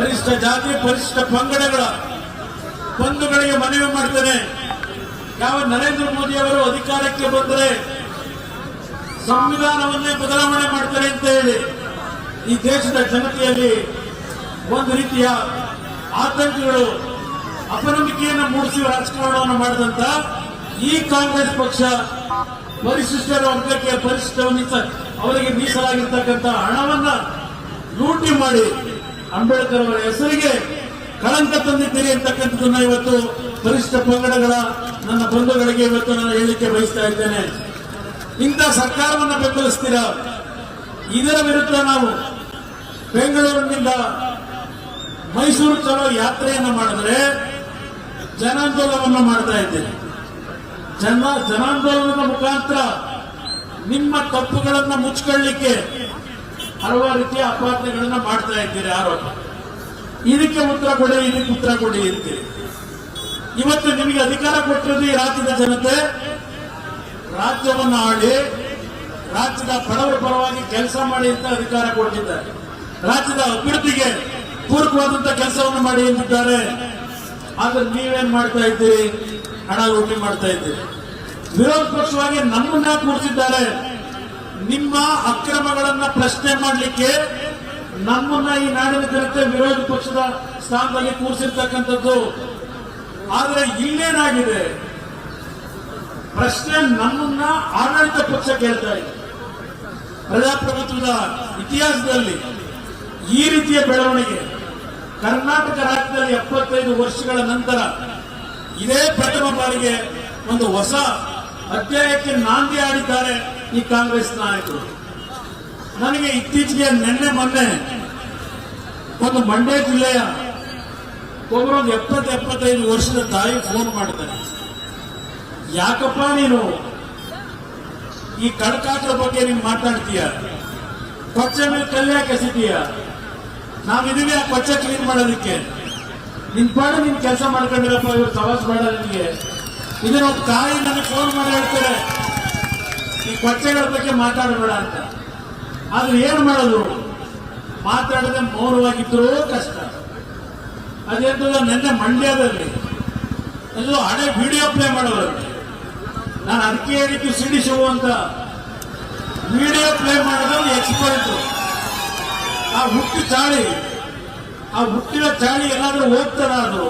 ಪರಿಶಿಷ್ಟ ಜಾತಿ ಪರಿಶಿಷ್ಟ ಪಂಗಡಗಳ ಬಂಧುಗಳಿಗೆ ಮನವಿ ಮಾಡ್ತೇನೆ. ಯಾವ ನರೇಂದ್ರ ಮೋದಿ ಅವರು ಅಧಿಕಾರಕ್ಕೆ ಬಂದರೆ ಸಂವಿಧಾನವನ್ನೇ ಬದಲಾವಣೆ ಮಾಡ್ತಾರೆ ಅಂತ ಹೇಳಿ ಈ ದೇಶದ ಜನತೆಯಲ್ಲಿ ಒಂದು ರೀತಿಯ ಆತಂಕಗಳು, ಅಪನಂಬಿಕೆಯನ್ನು ಮೂಡಿಸಿ ರಾಜಕಾರಣವನ್ನು ಮಾಡಿದಂತ ಈ ಕಾಂಗ್ರೆಸ್ ಪಕ್ಷ ಪರಿಶಿಷ್ಟರ ವರ್ಗಕ್ಕೆ ಪರಿಶಿಷ್ಟ ಮೀಸ- ಅವರಿಗೆ ಮೀಸಲಾಗಿರ್ತಕ್ಕಂಥ ಹಣವನ್ನ ಲೂಟಿ ಮಾಡಿ ಅಂಬೇಡ್ಕರ್ ಅವರ ಹೆಸರಿಗೆ ಕಳಂಕ ತಂದಿದ್ದೀರಿ ಅಂತಕ್ಕಂಥದ್ದನ್ನ ಇವತ್ತು ಪರಿಶಿಷ್ಟ ಪಂಗಡಗಳ ನನ್ನ ಬಂಧುಗಳಿಗೆ ಇವತ್ತು ನಾನು ಹೇಳಲಿಕ್ಕೆ ಬಯಸ್ತಾ ಇದ್ದೇನೆ. ಇಂಥ ಸರ್ಕಾರವನ್ನು ಬೆಂಬಲಿಸ್ತೀರಾ? ಇದರ ವಿರುದ್ಧ ನಾವು ಬೆಂಗಳೂರಿನಿಂದ ಮೈಸೂರು ತರೋ ಯಾತ್ರೆಯನ್ನು ಮಾಡಿದ್ರೆ ಜನಾಂದೋಲನವನ್ನು ಮಾಡ್ತಾ ಇದ್ದೇನೆ ಜನ ಜನಾಂದೋಲನದ ಮುಖಾಂತರ ನಿಮ್ಮ ತಪ್ಪುಗಳನ್ನು ಮುಚ್ಕೊಳ್ಳಿಕ್ಕೆ ಹಲವಾರು ರೀತಿಯ ಅಪರಾಧಗಳನ್ನ ಮಾಡ್ತಾ ಇದ್ದೀರಿ, ಆರೋಪ. ಇದಕ್ಕೆ ಉತ್ತರ ಕೊಡಿ, ಇದಕ್ಕೆ ಉತ್ತರ ಕೊಡಿ ಅಂತೀರಿ. ಇವತ್ತು ನಿಮಗೆ ಅಧಿಕಾರ ಕೊಟ್ಟಿರೋದು ಈ ರಾಜ್ಯದ ಜನತೆ. ರಾಜ್ಯವನ್ನು ಆಳಿ, ರಾಜ್ಯದ ಬಡವರ ಪರವಾಗಿ ಕೆಲಸ ಮಾಡಿ ಅಂತ ಅಧಿಕಾರ ಕೊಟ್ಟಿದ್ದಾರೆ ರಾಜ್ಯದ ಅಭಿವೃದ್ಧಿಗೆ ಪೂರಕವಾದಂತ ಕೆಲಸವನ್ನು ಮಾಡಿ ಎಂದಿದ್ದಾರೆ ಆದ್ರೆ ನೀವೇನ್ ಮಾಡ್ತಾ ಇದ್ದೀರಿ? ಹಣ ಲೂಟಿ ಮಾಡ್ತಾ ಇದ್ದೀರಿ. ವಿರೋಧ ಪಕ್ಷವಾಗಿ ನಮ್ಮನ್ನ ಕೂರಿಸಿದ್ದಾರೆ. ನಿಮ್ಮ ಅಕ್ರಮಗಳನ್ನ ಪ್ರಶ್ನೆ ಮಾಡಲಿಕ್ಕೆ ನಮ್ಮನ್ನ ಈ ನಾಡಿನ ಜನತೆ ವಿರೋಧ ಪಕ್ಷದ ಸ್ಥಾನದಲ್ಲಿ ಕೂರಿಸಿರ್ತಕ್ಕಂಥದ್ದು. ಆದ್ರೆ ಇಲ್ಲೇನಾಗಿದೆ? ಪ್ರಶ್ನೆ ನಮ್ಮನ್ನ ಆಡಳಿತ ಪಕ್ಷ ಕೇಳ್ತಾ ಇದೆ. ಪ್ರಜಾಪ್ರಭುತ್ವದ ಇತಿಹಾಸದಲ್ಲಿ ಈ ರೀತಿಯ ಬೆಳವಣಿಗೆ ಕರ್ನಾಟಕ ರಾಜ್ಯದಲ್ಲಿ ಎಪ್ಪತ್ತೈದು ವರ್ಷಗಳ ನಂತರ ಇದೇ ಪ್ರಥಮ ಬಾರಿಗೆ ಒಂದು ಹೊಸ ಅಧ್ಯಾಯಕ್ಕೆ ನಾಂದಿ ಆಡಿದ್ದಾರೆ ಈ ಕಾಂಗ್ರೆಸ್ ನಾಯಕರು. ನನಗೆ ಇತ್ತೀಚೆಗೆ ನಿನ್ನೆ ಮೊನ್ನೆ ಒಂದು ಮಂಡ್ಯ ಜಿಲ್ಲೆಯ ಒಬ್ಬರೊಂದು ಎಪ್ಪತ್ತು ಎಪ್ಪತ್ತೈದು ವರ್ಷದ ತಾಯಿ ಫೋನ್ ಮಾಡಿದ್ದಾರೆ ಯಾಕಪ್ಪ ನೀನು ಈ ಕಡಕಾಟದ ಬಗ್ಗೆ ನೀನು ಮಾತಾಡ್ತೀಯ? ಕೊಚ್ಚೆ ಮೇಲೆ ಕಲ್ಯಾಕ ಕೆಸಿದೀಯ ನಾವಿದೀವಿ ಆ ಕೊಚ್ಚೆ ಕ್ಲೀನ್ ಮಾಡೋದಕ್ಕೆ. ನಿನ್ ಪಾಡು ನಿನ್ ಕೆಲಸ ಮಾಡ್ಕೊಂಡಿರಪ್ಪ, ಇವ್ರು ಸವಾಸ್ ಬೇಡ ನಿನಗೆ. ಇದನ್ನ ತಾಯಿ ನನಗೆ ಫೋನ್ ಮಾಡಿ ಕೊಚ್ಚೆಗಳ ಬಗ್ಗೆ ಮಾತಾಡಬೇಡ ಅಂತ. ಆದ್ರೆ ಏನು ಮಾಡೋದು? ಮಾತಾಡದೆ ಮೌನವಾಗಿದ್ರೂ ಕಷ್ಟ. ಅದೇನು ನಿನ್ನೆ ಮಂಡ್ಯದಲ್ಲಿ ಅದು ಹಳೆ ವಿಡಿಯೋ ಪ್ಲೇ ಮಾಡೋದು ನಾನು ಅದಕ್ಕೆ ಹೇಳಿದ್ದು ಶಿವು ಅಂತ. ವಿಡಿಯೋ ಪ್ಲೇ ಮಾಡೋದ್ರಲ್ಲಿ ಎಕ್ಸ್ಪರ್ಟ್ ಆ ಹುಟ್ಟು ಚಾಳಿ, ಆ ಹುಟ್ಟಿನ ಚಾಳಿ ಎಲ್ಲಾದರೂ ಹೋಗ್ತಾರ ಅದು?